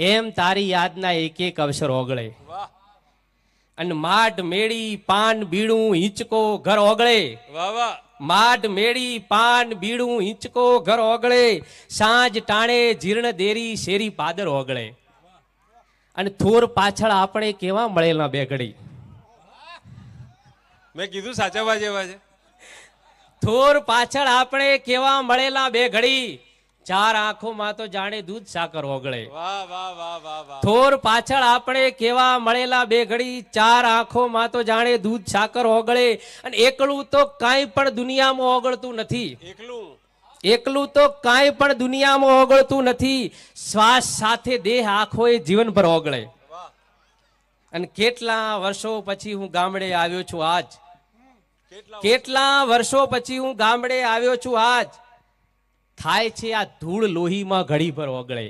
એમ તારી યાદના એક એક અવસર ઓગળે. અને માટ મેળી પાન બીડું હિંચકો ઘર ઓગળે. માટ મેળી પાન બીડું હિંચકો ઘર ઓગળે. સાંજ ટાણે જીર્ણ દેરી શેરી પાદર ઓગળે. અને થોર પાછળ આપણે કેવા મળેલા બે ઘડી મેં કીધું સાચા છે. થોર પાછળ આપણે કેવા મળેલા બે ઘડી ચાર આંખોમાં તો જાણે દૂધ સાકર ઓગળે. થોર પાછળ આપણે કેવા મળેલા બે ઘડી ચાર આંખોમાં તો જાણે દૂધ સાકર ઓગળે. અને એકલું તો કાંઈ પણ દુનિયામાં ઓગળતું નથી. એકલું. એકલું તો કાંઈ પણ દુનિયામાં ઓગળતું નથી. શ્વાસ સાથે દેહ આંખો એ જીવનભર ઓગળે. અને કેટલા વર્ષો પછી હું ગામડે આવ્યો છું આજ. કેટલા વર્ષો પછી હું ગામડે આવ્યો છું આજ. થાય છે આ ધૂળ લોહીમાં ઘડી પર ઓગળે.